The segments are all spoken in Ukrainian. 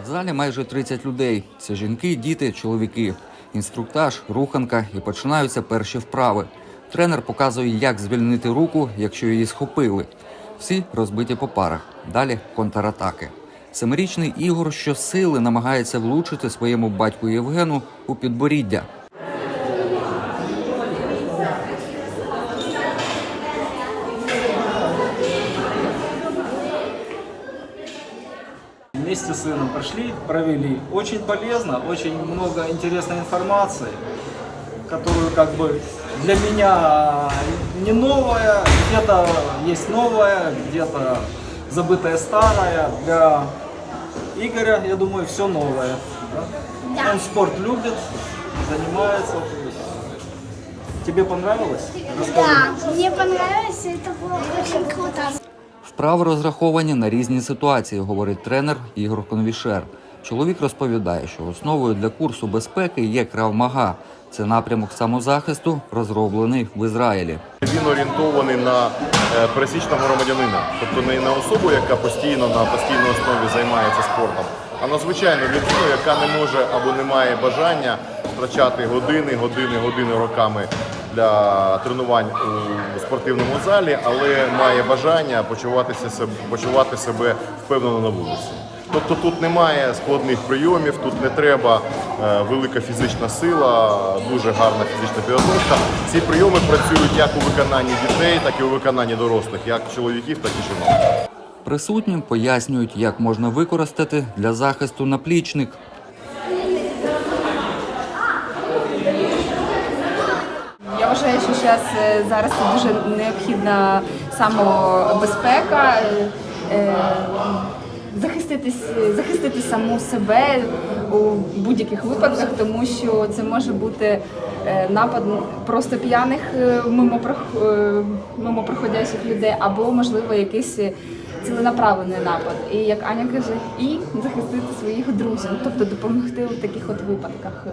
В залі майже 30 людей. Це жінки, діти, чоловіки. Інструктаж, руханка і починаються перші вправи. Тренер показує, як звільнити руку, якщо її схопили. Всі розбиті по парах. Далі контратаки. Семирічний Ігор щосили намагається влучити своєму батьку Євгену у підборіддя. Вместе с сыном прошли, провели. Очень полезно, очень много интересной информации, которую как бы для меня не новая, где-то есть новая, где-то забытая старая. Для Игоря, я думаю, все новое. да? Он спорт любит, занимается. Тебе понравилось? Да, мне понравилось, это было очень круто. Вправи розраховані на різні ситуації, говорить тренер Ігор Конвішер. Чоловік розповідає, що основою для курсу безпеки є кравмага. Це напрямок самозахисту, розроблений в Ізраїлі. Він орієнтований на е, пересічного громадянина, тобто не на особу, яка постійно на постійній основі займається спортом, а на звичайну людину, яка не може або не має бажання втрачати години, години, години роками для тренувань у спортивному залі, але має бажання почуватися почувати себе впевнено на вулиці. Тобто тут немає складних прийомів, тут не треба е, велика фізична сила, дуже гарна фізична підготовка. Ці прийоми працюють як у виконанні дітей, так і у виконанні дорослих, як чоловіків, так і жінок. Присутнім пояснюють, як можна використати для захисту наплічник. Вважаю, що зараз зараз дуже необхідна самобезпека, е, е, захиститись, захистити саму себе у будь-яких випадках, тому що це може бути е, напад просто п'яних е, мимо, прох- е, мимо проходящих людей, або можливо якийсь ціленаправлений напад. І як Аня каже, і захистити своїх друзів, тобто допомогти в таких от випадках.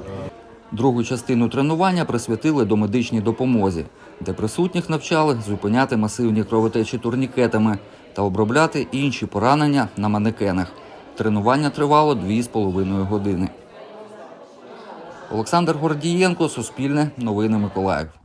Другу частину тренування присвятили до медичній допомозі, де присутніх навчали зупиняти масивні кровотечі турнікетами та обробляти інші поранення на манекенах. Тренування тривало 2,5 години. Олександр Гордієнко, Суспільне, Новини Миколаїв.